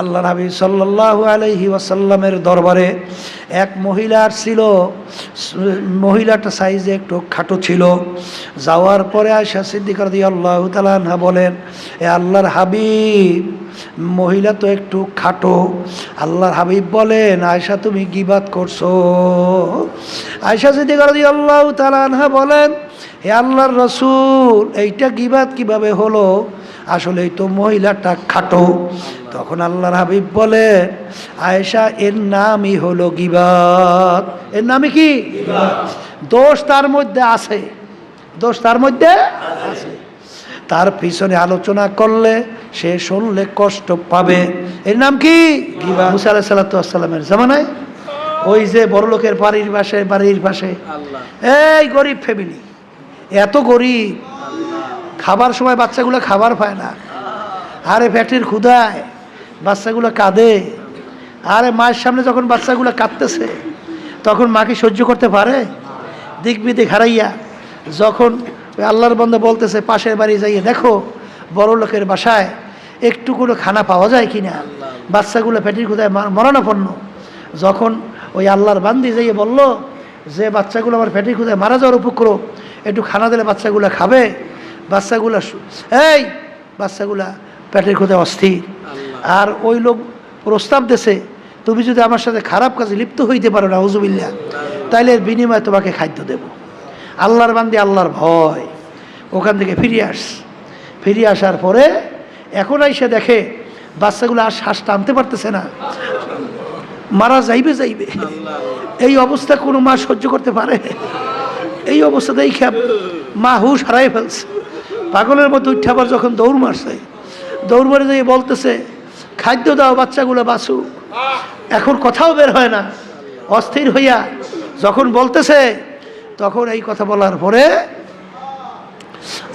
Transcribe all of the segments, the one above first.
আল্লাহ নবী সাল্লাল্লাহু আলাইহি ওয়াসাল্লামের দরবারে এক মহিলার ছিল, মহিলাটা সাইজে একটু খাটো ছিল। যাওয়ার পরে আয়সা সিদ্দিক রাদিয়াল্লাহু তাআলা আনহা বলেন, এ আল্লাহর হাবিব, মহিলা তো একটু খাটো। আল্লাহর হাবিব বলেন আয়সা তুমি গিবাত করছ। আয়সা সিদ্দিক রাদিয়াল্লাহু তাআলা আনহা বলেন হে আল্লাহর রসুল, এইটা গিবাত কীভাবে হলো? আসলে তো মহিলাটা খাটো। তখন আল্লাহর হাবিব বলে আয়েশা এর নামই হলো গিবাত এর নামই কি? দোষ তার মধ্যে আছে। দোষ তার মধ্যে আছে। তার পিছনে আলোচনা করলে সে শুনলে কষ্ট পাবে। এর নাম কি? গিবা মুসা আলাহ সাল্লামের জামানায়? ওই যে বড় লোকের বাড়ির পাশে বাড়ির পাশে। এই গরিব ফ্যামিলি এত গরিব। খাবার সময় বাচ্চাগুলো খাবার পায় না। আরে পেটের ক্ষুধায়, বাচ্চাগুলো কাঁদে। আরে মায়ের সামনে যখন বাচ্চাগুলো কাঁদতেছে, তখন মাকে সহ্য করতে পারে? দিক হারাইয়া যখন আল্লাহর বন্ধ বলতেছে, পাশের বাড়ি যাইয়ে দেখো, বড় লোকের বাসায় একটু কোনো খানা পাওয়া যায় কি না বাচ্চাগুলো পেটের ক্ষুধায় মরণাপন্ন। যখন ওই আল্লাহর বান্দি যাইয়ে বলল, যে বাচ্চাগুলো আমার পেটের ক্ষুধায় মারা যাওয়ার উপক্রম, একটু খানা দিলে বাচ্চাগুলো খাবে? বাচ্চাগুলো এই বাচ্চাগুলা পেটের ক্ষুধায় অস্থির। আর ওই লোক প্রস্তাব দেশে তুমি যদি আমার সাথে খারাপ কাজে লিপ্ত হইতে পারো না হুজুবিল্লা তাইলে বিনিময়ে তোমাকে খাদ্য দেব। আল্লাহর বান্দি আল্লাহর ভয়। ওখান থেকে ফিরে আস। ফিরে আসার পরে এখন এসে দেখে বাচ্চাগুলো আর শ্বাস টানতে পারতেছে না। মারা যাইবে যাইবে। এই অবস্থা কোনো মা সহ্য করতে পারে। এই অবস্থাতেই খেপ মা হুশ হারাই ফেলছে। পাগলের মতো উঠে আবার যখন দৌড় মারছে, দৌড় মারে যেয়ে বলতেছে, খাদ্য দাও বাচ্চাগুলো বাঁচু এখন কথাও বের হয় না। অস্থির হইয়া যখন বলতেছে, তখন এই কথা বলার পরে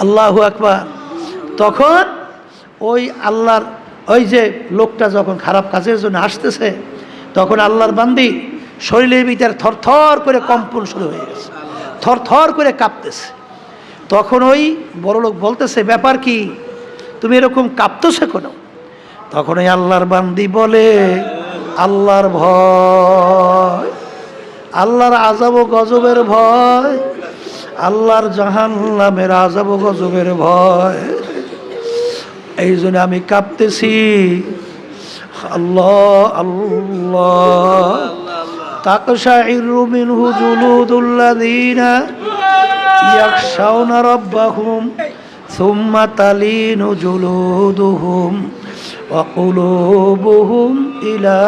আল্লাহু আকবার, তখন ওই আল্লাহর, ওই যে লোকটা যখন খারাপ কাজের জন্য আসতেছে, তখন আল্লাহর বান্দি শরীরের ভিতরে থরথর করে কম্পন শুরু হয়ে গেছে। থরথর করে কাঁপতেছে। তখন ওই বড় লোক বলতেছে, ব্যাপার কি? তুমি এরকম কাঁপতেছে কোনো? তখন ওই আল্লাহর বান্দি বলে, আল্লাহর ভয়, আল্লাহর আজাব ও গজবের ভয়, আল্লাহর জাহান নামের আজাব ও গজবের ভয়। এই জন্য আমি কাঁপতেছি। আল্লাহ আল্লাহ, তাকশাইরু মিনহু জুলুদুল্লাযীনা ইয়াখশাউনা রাব্বাহুম সুম্মা তালিনু জুলুদুহুম ওয়া কুলুবুহুম ইলা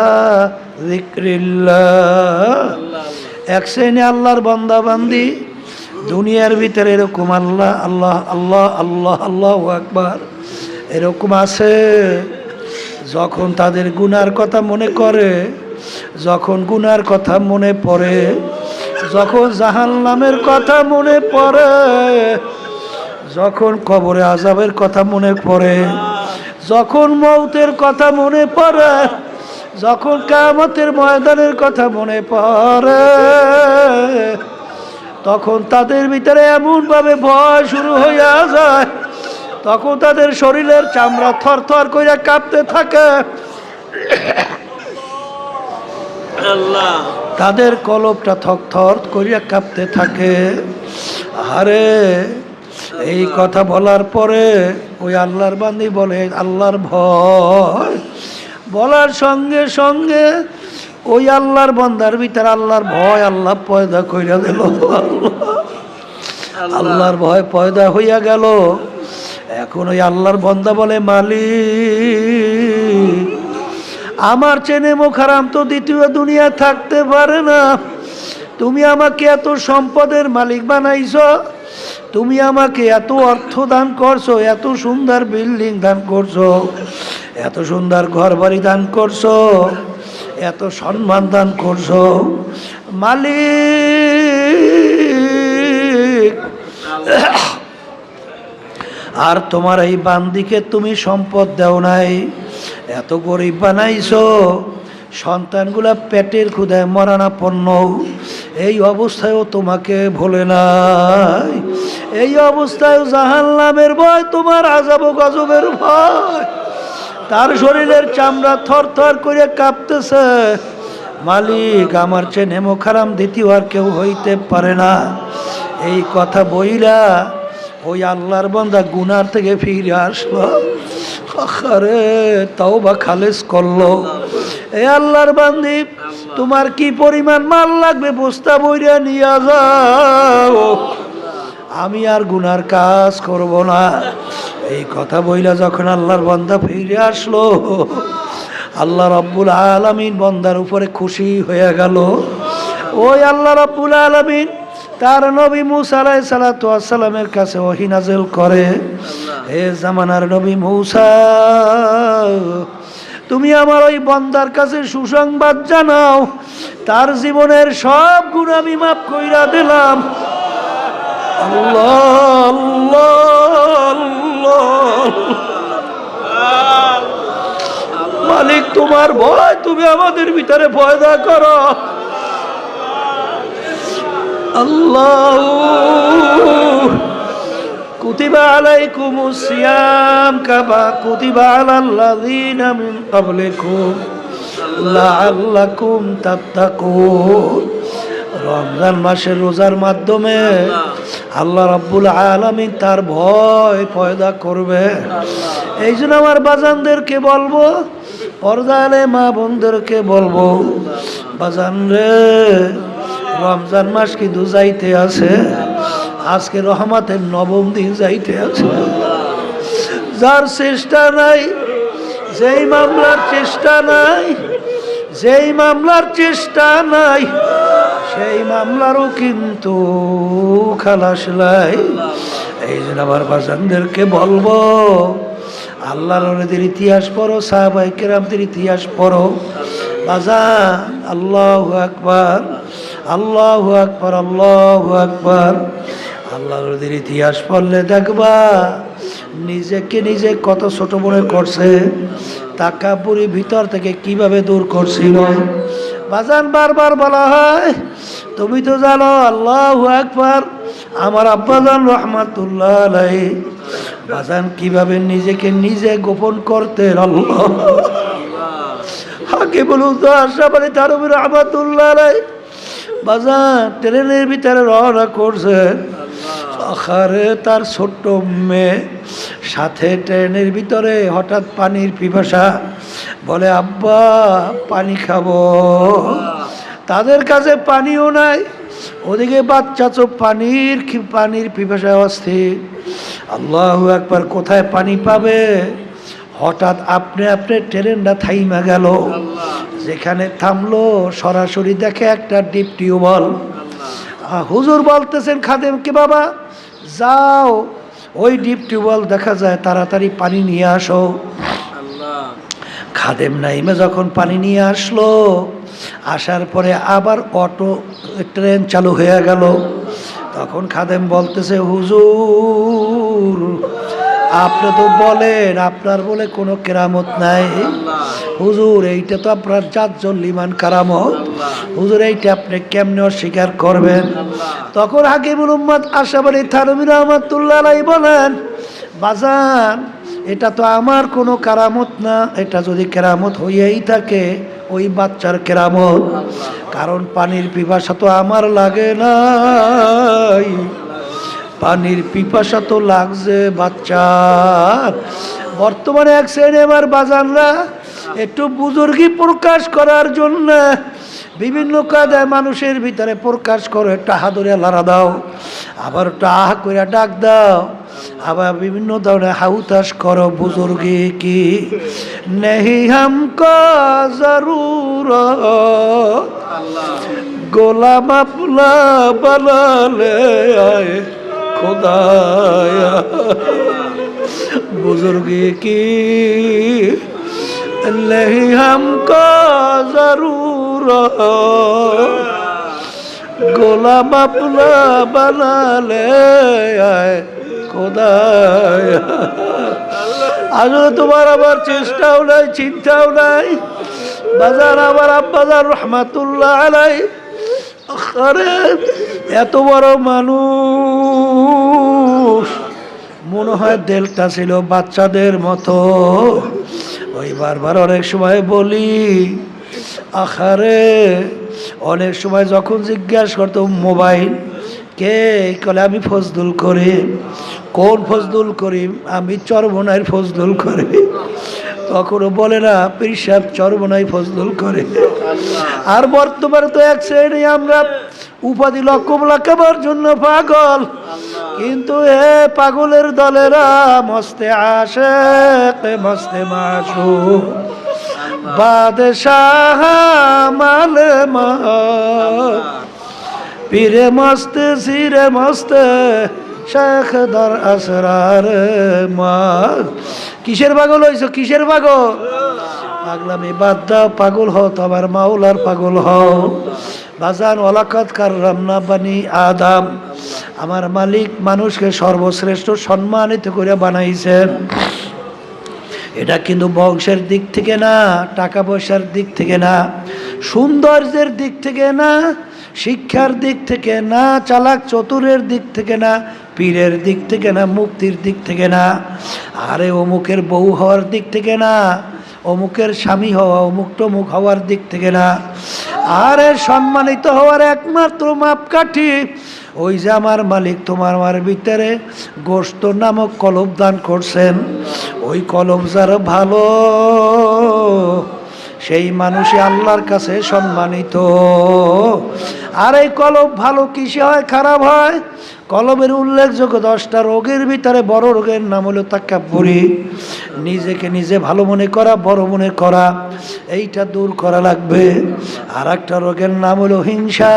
যিকরিল্লাহ এক শ্রেণি আল্লাহর বান্দা বান্দি দুনিয়ার ভিতরে এরকম আল্লাহ আল্লাহ আল্লাহ আল্লাহ আল্লাহ আকবার এরকম আছে। যখন তাদের গুনার কথা মনে করে, যখন গুনার কথা মনে পড়ে যখন জাহান নামের কথা মনে পড়ে, যখন কবরে আজাবের কথা মনে পড়ে, যখন মৌতের কথা মনে পড়ে, যখন কামতের ময়দানের কথা মনে পড়ে, তখন তাদের ভিতরে এমনভাবে ভয় শুরু হইয়া যায়। তখন তাদের শরীরের চামড়া থর থর করে কাঁপতে থাকে। তাদের কলবটা থক থর করিয়া কাঁপতে থাকে। আরে এই কথা বলার পরে ওই আল্লাহর বান্দি বলে আল্লাহর ভয়। বলার সঙ্গে সঙ্গে ওই আল্লাহর বন্দার ভিতরে আল্লাহর ভয় আল্লাহ পয়দা কইরা দিল। আল্লাহর ভয় পয়দা হইয়া গেল। এখন ওই আল্লাহর বন্দা বলে মালিক আমার চেনে মুখারাম তো দ্বিতীয় দুনিয়া থাকতে পারে না। তুমি আমাকে এত সম্পদের মালিক বানাইছ, তুমি আমাকে এত অর্থ দান করছ, এত সুন্দর বিল্ডিং দান করছ, এত সুন্দর ঘর বাড়ি দান করছ, এত সম্মান দান করছ। মালিক, আর তোমার এই বান্দিকে তুমি সম্পদ দেও নাই। এত গরিব বানাইছো। সন্তানগুলা পেটের ক্ষুদায় মরানাপন্ন এই অবস্থায়ও তোমাকে ভোলে নাই। এই অবস্থায় জাহান নামের ভয়, তোমার আজাব গজবের ভয়। তার শরীরের চামড়া থর থর করে কাঁপতেছে। মালিক, আমার চেয়ে নেমো খারাম দ্বিতীয় আর কেউ হইতে পারে না। এই কথা বইলা ওই আল্লাহর বন্দা গুনার থেকে ফিরে আসলো। আরে তাও বা খালেস করল। এ আল্লাহর বান্দি, তোমার কি পরিমাণ মাল লাগবে? বস্তা বইরা নিয়ে যাও। আমি আর গুনার কাজ করব না। এই কথা বইলা যখন আল্লাহর বন্দা ফিরে আসলো, আল্লাহ রব্বুল আলমিন বন্দার উপরে খুশি হয়ে গেল। ওই আল্লাহ রব্বুল আলমিন তার নবী মুসা আলাই সালাতামের কাছে ওহি নাজেল করে। হে জামানার নবী মুসা তুমি আমার ওই বন্দার কাছে সুসংবাদ জানাও। তার জীবনের সব গুণ আমি মাফ কইরা দিলাম। মালিক তোমার ভয় তুমি আমাদের ভিতরে পয়দা করো। আল্লাহ। কুতিবা আলাইকুম সিয়াম কাবা কুতিবা আলাল্লাযিনা মিন ক্বাবলিকুম লাআল্লাকুম তাত্তাকুন। রমজান মাসের রোজার মাধ্যমে আল্লাহ। রাব্বুল আলামিন তার ভয় পয়দা করবে। এই জন্য আমার বাজানদেরকে বলব পর্দালে মা বোনদেরকে বলব বাজান রে রমজান মাস কিন্তু যাইতে আছে। আজকে রহমাতের নবম দিন যাইতে আছে। যার চেষ্টা নাই, যেই মামলার চেষ্টা নাই, যেই মামলার চেষ্টা নাই, সেই মামলারও কিন্তু খালাস নাই। এই জন্য আমার বাজানদেরকে বলব, আল্লাহর ইতিহাস পড়ো সাহাবাই কেরামদের ইতিহাস পড়ো। বাজান, আল্লাহ আকবার। আল্লাহ আকবার আল্লাহ আকবার। আল্লাহ নদীর ইতিহাস পড়লে দেখবা, নিজেকে নিজে কত ছোট মনে করছে, তাকাপুরি ভিতর থেকে কীভাবে দূর করছিল। বাজান বারবার বলা হয়, তুমি তো জানো আল্লাহ আকবার, আমার আব্বাজান রহমাতুল্লাহ বাজান, কীভাবে নিজেকে নিজে গোপন করতে আল্লাহ হাকে বলুন তো আশা আশাবাড়ি তার উপর রহমাতুল্লাহ আলাই বাজান ট্রেনের ভিতরে রওনা করছে। আখারে তার ছোট্ট মেয়ে, সাথে ট্রেনের ভিতরে হঠাৎ পানির পিপাসা। বলে, আব্বা, পানি খাব। তাদের কাছে পানিও নাই। ওদিকে বাচ্চা তো পানির পানির পিপাসায় অস্থির। আল্লাহ একবার কোথায় পানি পাবে? হঠাৎ আপনি আপনি ট্রেনটা থাইমা গেল। যেখানে থামলো, সরাসরি দেখে একটা ডিপ টিউবওয়েল। হুজুর বলতেছেন, খাদেমকে বাবা, যাও। ওই ডিপ টিউবওয়েল দেখা যায়, তাড়াতাড়ি পানি নিয়ে আসো। খাদেম নাইমে যখন পানি নিয়ে আসলো, আসার পরে আবার অটো, ট্রেন চালু হয়ে গেল। তখন খাদেম বলতেছে, হুজুর আপনি তো বলেন, আপনার বলে কোনো কেরামত নাই। হুজুর, এইটা তো আপনার চারজন লিমান কারামত। হুজুর, এইটা আপনি কেমনে অস্বীকার করবেন? তখন হাকিমুল উম্মদ আশাবাড়ি থানবির রহমতুল্লাহ বলেন, বাজান, এটা তো আমার কোনো কেরামত না। এটা যদি কেরামত হইয়াই থাকে, ওই বাচ্চার কেরামত। কারণ পানির পিপাসা তো আমার লাগে নাই। পানির পিপাসা তো লাগছে বাচ্চার বর্তমানে এক আমার বাজানরা একটু বুজুর্গি প্রকাশ করার জন্য বিভিন্ন কাদায় মানুষের ভিতরে প্রকাশ করো একটা হাদরে লাড়া দাও আবার একটা আহ করে ডাক দাও আবার বিভিন্ন ধরনের হাউতাস করো বুজুর্গি কি নেহি হামকা জরুর। গোলাম আপনা বানালে আয়। খোদায়া बुजुर्गी की नहीं हमको जरूर গোলাম আপনা বানালে আয় খোদায়া আসলে তোমার আবার চেষ্টাও নাই চিন্তাও নাই বাজার আবার আব্বাজার রহমাতুল্লাহ আলাই আরে এত বড় মানুষ। মনে হয় দেলটা ছিল বাচ্চাদের মতো। ওই বারবার অনেক সময় বলি, আখারে, অনেক সময় যখন জিজ্ঞাসা করতো মোবাইল, কে? কলে, আমি ফজদুল করিম। কোন ফজদুল করিম? আমি চরমনাইয়ের ফজদুল করি তখনও বলে না পিসাব চরমনাই ফজদুল করে আর বর্তমানে তো এক শ্রেণি আমরা উপাধি লক্ষ্য লাগাবার জন্য পাগল। কিন্তু এ পাগলের দলেরা মস্তে আসে মস্তে মাসু বাদশাহ মাল মা পীরে মস্তে সিরে মস্তে শেখ দর আসরার মা কিসের পাগল হইছো? কিসের পাগল? পাগলামি বাদ দাও পাগল হও তো আবার মাওলার পাগল হও। বাজান ওলাকাত কার রান্না বানি আদাম। আমার মালিক মানুষকে সর্বশ্রেষ্ঠ সম্মানিত করে বানাইছেন। এটা কিন্তু বংশের দিক থেকে না, টাকা পয়সার দিক থেকে না, সৌন্দর্যের দিক থেকে না, শিক্ষার দিক থেকে না, চালাক চতুরের দিক থেকে না, পীরের দিক থেকে না, মুক্তির দিক থেকে না, আরে অমুকের বউ হওয়ার দিক থেকে না, অমুকের স্বামী হওয়া অমুক টমুক হওয়ার দিক থেকে না আরে সম্মানিত হওয়ার একমাত্র মাপকাঠি, ওই যে আমার মালিক তোমার আমার ভিতরে গোস্ত নামক কলম দান করছেন। ওই কলম যার ভালো, সেই মানুষই আল্লাহর কাছে সম্মানিত। আর এই কলম ভালো কিসে হয়? খারাপ হয়? কলমের উল্লেখযোগ্য দশটা রোগের ভিতরে বড় রোগের নাম হলো তাক্কাপুরি নিজেকে নিজে ভালো মনে করা, বড় মনে করা, এইটা দূর করা লাগবে। আর একটা রোগের নাম হলো হিংসা।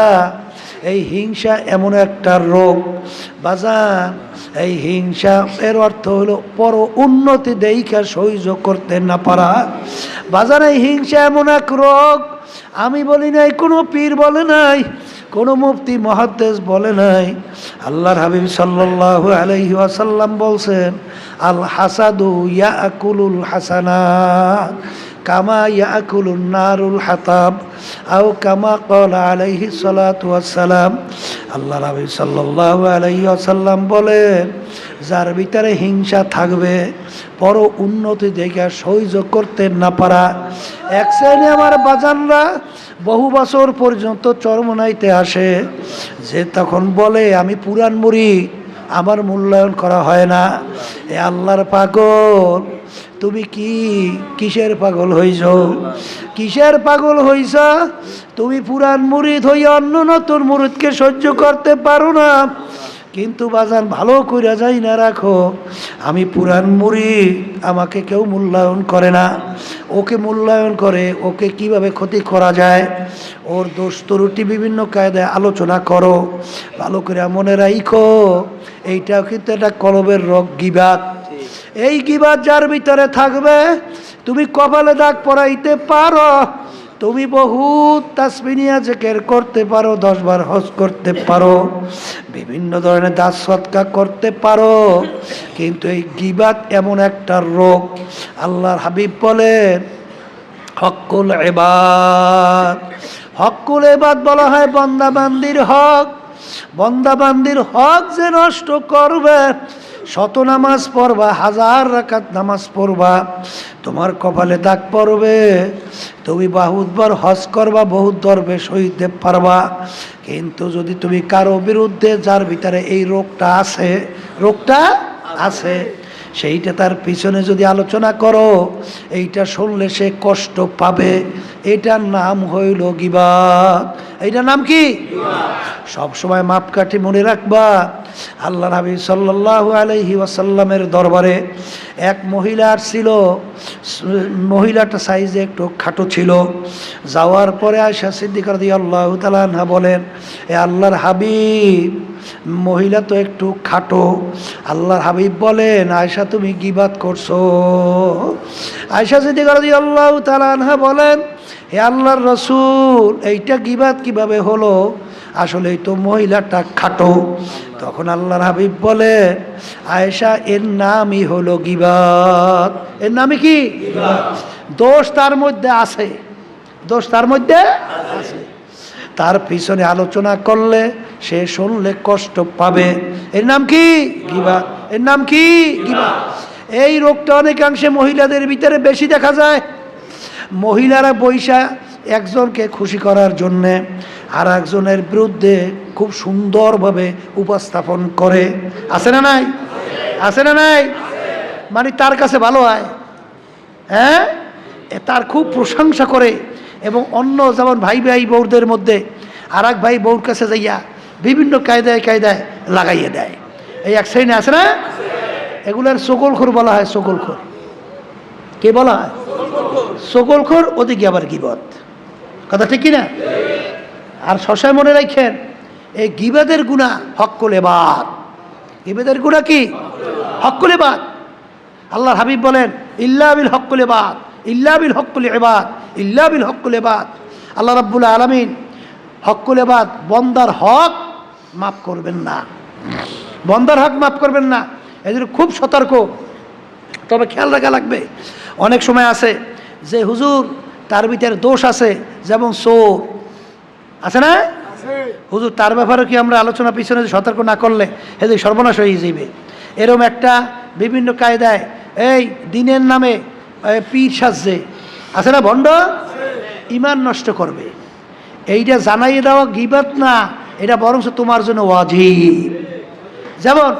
এই হিংসা এমন একটা রোগ। বাজান এই হিংসা এর অর্থ হলো পর উন্নতি দেইখা সহ্য করতে না পারা। বাজার এই হিংসা এমন এক রোগ, আমি বলি নাই, কোনো পীর বলে নাই কোনো মুফতি মহাদ্দেশ বলে নাই। আল্লাহর হাবিব সাল্লাল্লাহু আলাইহি ওয়াসাল্লাম বলছেন, আল হাসাদু ইয়াকুলুল হাসানাত। কামা ইয়াকুলুন নারুল হাতাব আও কামা ক্বালা আলাইহি ওয়াসসালাম। আল্লাহ নবী সাল্লাল্লাহু আলাইহি ওয়াসাল্লাম বলেন, যার ভিতরে হিংসা থাকবে পর উন্নতি দেখে সহ্য করতে না পারা। এক শ্রেণি আমার বাজানরা বহু বছর পর্যন্ত চরমনাইতে আসে। যে তখন বলে, আমি পুরান মুড়ি, আমার মূল্যায়ন করা হয় না। এ আল্লাহর পাগল তুমি কি কিসের পাগল হইছ? কিসের পাগল হইছ? তুমি পুরান মুরিদ হইয়া অন্য নতুন মুরিদকে সহ্য করতে পারো না। কিন্তু বাজান, ভালো কইরা যাই না রাখো। আমি পুরান মুড়ি আমাকে কেউ মূল্যায়ন করে না। ওকে মূল্যায়ন করে, ওকে কীভাবে ক্ষতি করা যায়? ওর দোষ ত্রুটি বিভিন্ন কায়দায় আলোচনা করো। ভালো করে মনে রাইখো, এইটাও কিন্তু একটা কলবের রোগ, গিবাত। এই গিবাত যার ভিতরে থাকবে, তুমি কপালে দাগ পরাইতে পারো। তুমি বহুত তাসমিনিয়া জেকের করতে পারো, দশ দশবার হজ করতে পারো, বিভিন্ন ধরনের দাস সৎকা করতে পারো। কিন্তু এই গিবাত এমন একটা রোগ, আল্লাহর হাবিব বলেন হকুল এবাদ হকুল এবাদ বলা হয় বন্দাবান্দির হক। বন্দাবান্দির হক যে নষ্ট করবে শত নামাজ পড়বা, হাজার রাকাত নামাজ পড়বা, তোমার কপালে দাগ পড়বে। তুমি বহুতবার হজ করবা, বহুত দরবে সইতে পারবা। কিন্তু যদি তুমি কারও বিরুদ্ধে, যার ভিতরে এই রোগটা আছে রোগটা আছে, সেইটা তার পিছনে যদি আলোচনা করো, এইটা শুনলে সে কষ্ট পাবে। এটার নাম হইল গিবাদ। এইটার নাম কি? সব সময় মাপকাঠি মনে রাখবা। আল্লাহ নবী সাল্লাল্লাহু আলাইহি ওয়াসাল্লামের দরবারে এক মহিলার ছিল মহিলাটা সাইজে একটু খাটো ছিল। যাওয়ার পরে আয়সা সিদ্দিক রাদিয়াল্লাহু তাআলা আনহা বলেন, এ আল্লাহর হাবিব মহিলা তো একটু খাটো। আল্লাহর হাবিব বলেন আয়সা তুমি গিবাত করছ? আয়সা যদি রাদিয়াল্লাহু তাআলা আনহা বলেন, হে আল্লাহর রসুল, এইটা গিবাত কীভাবে হলো? আসলে তো মহিলাটা খাটো। তখন আল্লাহর হাবিব বলে আয়েশা, এর নামই হলো গিবাত এর নামই কি? দোষ তার মধ্যে আছে। দোষ তার মধ্যে আছে। তার পিছনে আলোচনা করলে সে শুনলে কষ্ট পাবে। এর নাম কি? গিবাত এর নাম কি? গিবাত এই রোগটা অনেকাংশে মহিলাদের ভিতরে বেশি দেখা যায়। মহিলারা বৈশা একজনকে খুশি করার জন্যে আর একজনের বিরুদ্ধে খুব সুন্দরভাবে উপস্থাপন করে। আছে না নাই? আছে না নাই? মানে তার কাছে ভালো হয়। হ্যাঁ? তার খুব প্রশংসা করে। এবং অন্য যেমন ভাই ভাই বউদের মধ্যে আর এক ভাই বউর কাছে যাইয়া বিভিন্ন কায়দায় কায়দায় লাগাইয়ে দেয়। এই এক শ্রেণি আছে না? এগুলার সকলখোর বলা হয় সকলখোর। কে বলা হয়? সকলখোর, ওদিকে আবার গিবত। কথা ঠিক কিনা? আর শশায় মনে রাখেন, এই গিবাদের গুণা হক্কলে বাদ গিবাদের গুণা কি? হক্কলে বাদ আল্লাহর হাবিব বলেন, ইল্লা বিল হকুল এবাদ ইল্লা বিল হকুল এবাদ ইল্লা বিল হকুল এবাদ আল্লাহ রাব্বুল আলমিন হকুল এবাদ বন্দার হক মাফ করবেন না। বন্দার হক মাফ করবেন না। এদের খুব সতর্ক। তবে খেয়াল রাখা লাগবে। অনেক সময় আছে যে হুজুর, তার ভিতরে দোষ আছে, যেমন চোর। আছে না? হুজুর, তার ব্যাপারে কি আমরা আলোচনা পিছনে সতর্ক না করলে এদের সর্বনাশ হয়ে যাবে এরম একটা বিভিন্ন কায়দায়, এই দিনের নামে পীর সাজছে। আছে না ভণ্ড ইমান নষ্ট করবে। এইটা জানাইয়ে দেওয়া গিবাত না, এটা বরঞ্চ তোমার জন্য ওয়াজিব। যেমন,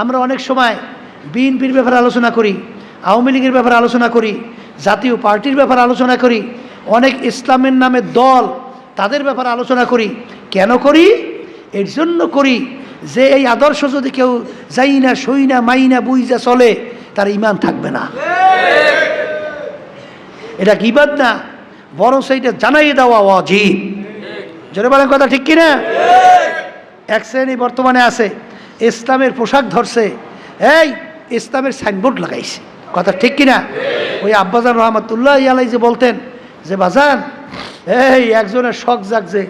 আমরা অনেক সময় বিএনপির ব্যাপারে আলোচনা করি, আওয়ামী লীগের ব্যাপারে আলোচনা করি, জাতীয় পার্টির ব্যাপারে আলোচনা করি, অনেক ইসলামের নামে দল তাদের ব্যাপারে আলোচনা করি। কেন করি? এর জন্য করি যে এই আদর্শ যদি কেউ যাই না সই না মাই না বুঝা চলে, তার ইমান থাকবে না। এটা কিবাদ না বরং সেইটা জানাই দেওয়া অজীব জোরে বলেন কথা ঠিক কিনা? এক শ্রেণি বর্তমানে আছে ইসলামের পোশাক ধরছে এই ইসলামের সাইনবোর্ড লাগাইছে। কথা ঠিক কিনা? ওই আব্বাজান রহমতুল্লাহ ইয়ালাই যে বলতেন যে বাজান এই একজনের শখ জাগছে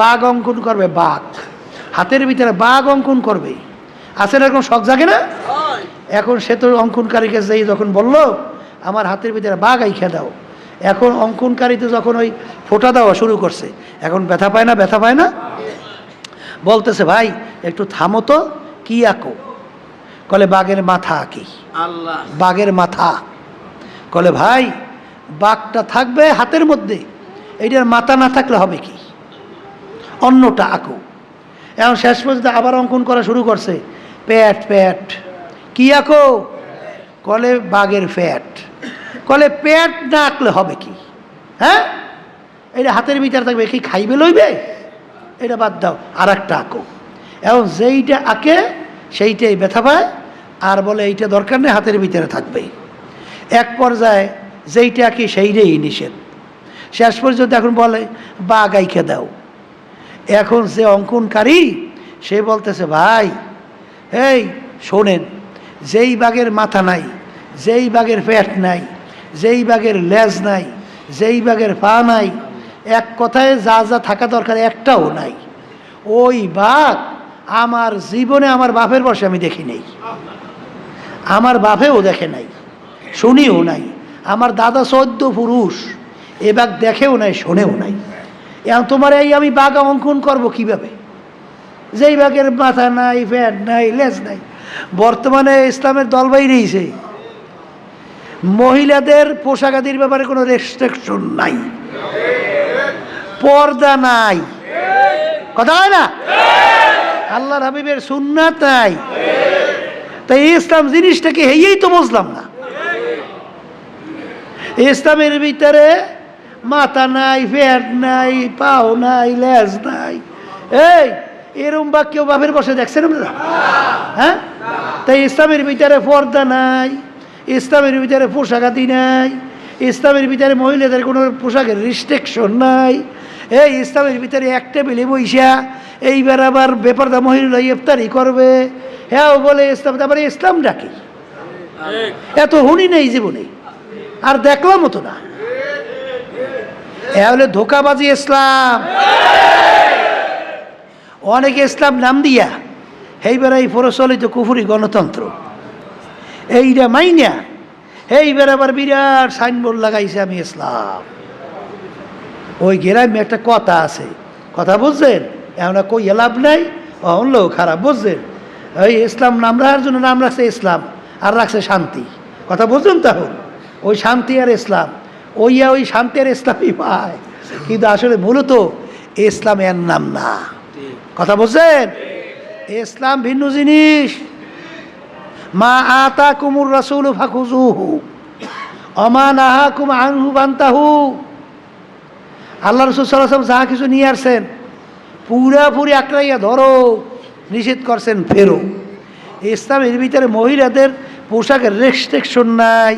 বাঘ অঙ্কন করবে বাঘ। হাতের ভিতরে বাঘ অঙ্কন করবে। আছে না এরকম শখ জাগে না? এখন সে তো অঙ্কনকারীকে যেই যখন বলল আমার হাতের ভিতরে বাঘ আইখে দাও। এখন অঙ্কনকারীতে যখন ওই ফোটা দেওয়া শুরু করছে এখন ব্যথা পায় না ব্যথা পায় না? বলতেছে ভাই একটু থামো তো কি আঁকো? কলে বাঘের মাথা আঁকি। আল্লাহ। বাঘের মাথা। কলে ভাই বাঘটা থাকবে হাতের মধ্যে এইটার মাথা না থাকলে হবে কি? অন্যটা আঁকো। এখন শেষ পর্যন্ত আবার অঙ্কন করা শুরু করছে প্যাট প্যাট কি আঁকো? কলে বাঘের ফ্যাট। কলে পেট না আঁকলে হবে কি? হ্যাঁ? এটা হাতের ভিতরে থাকবে, কি খাইবে লইবে? এটা বাদ দাও আর একটা আঁকো। এখন যেইটা আঁকে, সেইটাই ব্যথা পায়, আর বলে এইটা দরকার নেই, হাতের ভিতরে থাকবে। এক পর্যায়ে যেইটা আঁকি, সেইটাই নিষেধ। শেষ পর্যন্ত এখন বলে, বা গাইকে দাও। এখন যে অঙ্কনকারী, সে বলতেছে, ভাই, এই শোনেন, যেই বাঘের মাথা নাই, যেই বাঘের পেট নাই যেই বাঘের লেজ নাই, যেই বাঘের পা নাই, এক কথায় যা যা থাকা দরকার একটাও নাই। ওই বাঘ আমার জীবনে আমার বাপের বসে আমি দেখি নেই। আমার বাপেও দেখে নাই, শুনিও নাই। আমার দাদা চোদ্দ পুরুষ, এ বাঘ দেখেও নাই, শোনেও নাই। এখন তোমার এই আমি বাঘ অঙ্কন করব কীভাবে? যেই বাঘের মাথা নাই, ফ্যাট নাই, লেজ নাই। বর্তমানে ইসলামের দল বাইরেইছে মহিলাদের পোশাক আদির ব্যাপারে কোনো রেস্ট্রিকশন নাই। পর্দা নাই। কথা হয় না? আল্লাহর হাবিবের সুন্নাত নাই। তাই ইসলাম জিনিসটাকে হেয়েই তো বুঝলাম না। ইসলামের ভিতরে মাথা নাই, ফ্যাট নাই, পাও নাই, লেজ নাই। এই, এরম বা কেউ বাপের বসে দেখছেন হ্যাঁ? তাই ইসলামের ভিতরে পর্দা নাই। ইসলামের ভিতরে পোশাকাতি নাই, ইসলামের ভিতরে মহিলাদের কোনো পোশাকের রিস্ট্রিকশন নাই। এই ইসলামের ভিতরে এক টেবিলে বইসা, এইবার আবার বেপরদা মহিলা ইফতারি করবে। হ্যাঁ বলে ইসলাম, তারপরে ইসলাম ডাকে। এত হুনি নেই জীবনে, আর দেখলামও তো না। হ্যাঁ হলে ধোকাবাজি ইসলাম। অনেকে ইসলাম নাম দিয়া, এইবার এই প্রচলিত কুফুরি গণতন্ত্র। এইটা মাইনা এইবার আবার বিরাট সাইনবোর্ড লাগাইছে আমি ইসলাম। ওই গ্রামে একটা কথা আছে। কথা বুঝছেন? এখন কই লাভ নাই অনলেও খারাপ বুঝছেন? ওই ইসলাম নাম রাখার জন্য নাম রাখছে ইসলাম আর রাখছে শান্তি। কথা বুঝুন তখন? ওই শান্তি আর ইসলাম। ওইয়া ওই শান্তি আর ইসলামই পায়। কিন্তু আসলে মূলত ইসলাম এর নাম না। কথা বুঝছেন? ইসলাম ভিন্ন জিনিস। মা আতা কুমুর রাসুল ফাকুজুহু অমা নাহা কুম আনহু বান্তাহু। আল্লাহ রসুল সাল্লাম যাহা কিছু নিয়ে আসছেন পুরাপুরি আঁকড়াইয়া ধরো, নিষেধ করছেন, ফেরো। ইসলামের ভিতরে মহিলাদের পোশাকের রেস্ট্রিকশন নাই,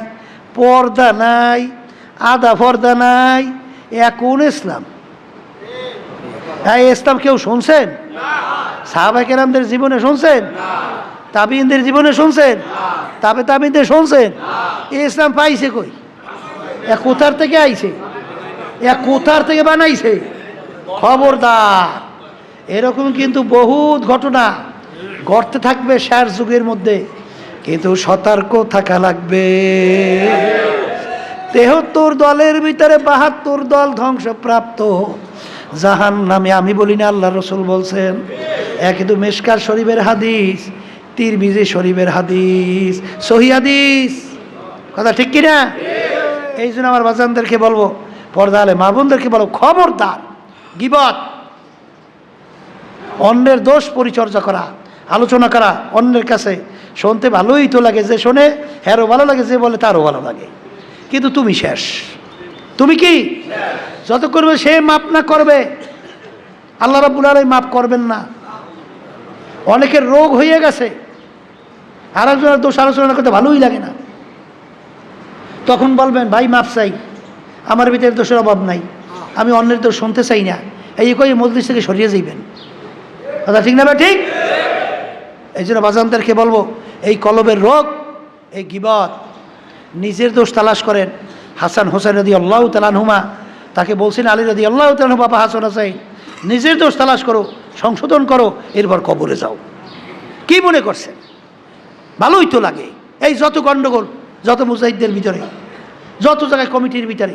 পর্দা নাই আদা পর্দা নাই, এ কোন ইসলাম? হ্যাঁ ইসলাম কেউ শুনছেন? সাহাবাই কেরামদের জীবনে শুনছেন? তাবিনদের জীবনে শুনছেন? তাবে তাবিনদের শুনছেন? এই ইসলাম পাইছে কই? এক কোথার থেকে আইছে? এক কোথার থেকে বানাইছে? খবরদার। এরকম কিন্তু বহুত ঘটনা ঘটতে থাকবে শেষ যুগের মধ্যে। কিন্তু সতর্ক থাকা লাগবে। তেহত্তর দলের ভিতরে বাহাত্তর দল ধ্বংসপ্রাপ্ত। জাহান নামে আমি বলি না, আল্লাহ রসুল বলছেন। এ কিন্তু মেশকার শরীফের হাদিস। তিরমিজি শরীফের হাদিস, সহি হাদিস। কথা ঠিক কিনা? এই জন্য আমার বাজানদেরকে বলব পর্দা আলে মা বোনদেরকে বলো খবরদার, গিবত। অন্যের দোষ পরিচর্যা করা, আলোচনা করা, অন্যের কাছে শুনতে ভালোই তো লাগে, যে শোনে, হ্যারও ভালো লাগে, যে বলে তারও ভালো লাগে। কিন্তু তুমি শেষ। তুমি কি? যত করবে সে মাপ না করবে। আল্লাহ রাবুল আলাই মাপ করবেন না। অনেকের রোগ হয়ে গেছে। আর দোষ আলোচনা করতে ভালোই লাগে না। তখন বলবেন, ভাই মাপ চাই। আমার ভিতরে দোষের অভাব নাই। আমি অন্যের দোষ শুনতে চাই না। এই কই মজলিস থেকে সরিয়ে যাইবেন। কথা ঠিক না ভাই, ঠিক? এই জন্য বাজানদেরকে বলব, এই কলবের রোগ, এই গিবত, নিজের দোষ তালাশ করেন। হাসান হোসেন রদি আল্লাহ তালানহুমা তাকে বলছেন, আলী রদি আল্লাহ তালানহু বাবা হাসান হোসেন, নিজের দোষ তালাশ করো, সংশোধন করো, এরপর কবরে যাও। কি মনে করছেন? ভালোই তো লাগে। এই যত গণ্ডগোল যত মুজাহিদদের ভিতরে, যত জায়গায় কমিটির ভিতরে,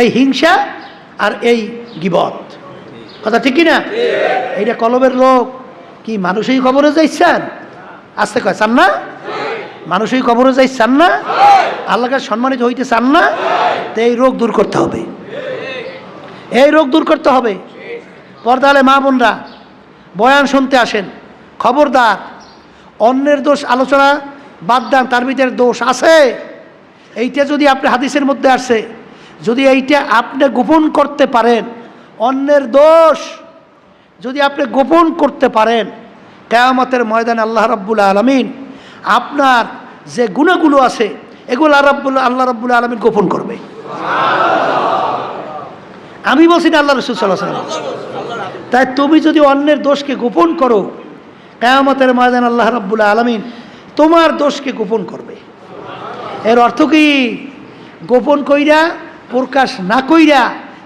এই হিংসা আর এই গিবত। কথা ঠিক কি না এইটা কলবের লোক। কি, মানুষই কবরে যাইছেন? আসতে কয়, চান না? মানুষই কবরে যাই চান না? আল্লাহকে সম্মানিত হইতে চান না? তো এই রোগ দূর করতে হবে। এই রোগ দূর করতে হবে। পর্দালে মা বোনরা, বয়ান শুনতে আসেন। খবরদার অন্যের দোষ আলোচনা বাদ দেন, তার ভিতরে দোষ আছে। এইটা যদি আপনি হাদিসের মধ্যে আসে, যদি এইটা আপনি গোপন করতে পারেন, অন্যের দোষ যদি আপনি গোপন করতে পারেন, কেয়ামতের ময়দানে আল্লাহ রাব্বুল আলমিন আপনার যে গুণাগুলো আছে, এগুলো রাব্বুল, আল্লাহ রাব্বুল আলমিন গোপন করবে। আমি বলছি না আল্লাহ রসুল সাল্লাহ তাই তুমি যদি অন্যের দোষকে গোপন করো কেয়ামতের ময়দান আল্লাহ রাব্বুল আলমিন তোমার দোষকে গোপন করবে। এর অর্থ কি? গোপন কইরা, প্রকাশ না কইরা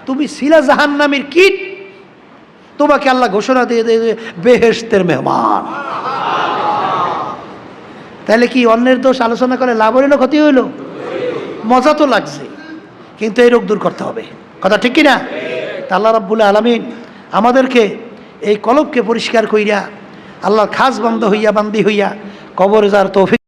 তুমি শিলা জাহান্নামের কীট, তোমাকে আল্লাহ ঘোষণা দিয়ে দিয়ে বেহেস্তের মেহমান। তাহলে কি অন্যের দোষ আলোচনা করে লাভ হইল, ক্ষতি হইল? মজা তো লাগছে, কিন্তু এই রোগ দূর করতে হবে। কথা ঠিক কিনা? তা আল্লাহ রাব্বুল আলমিন আমাদেরকে এই কলবকে পরিষ্কার কইরা আল্লাহর খাস বন্ধ হইয়া বান্দি হইয়া কবরে যার তৌফিক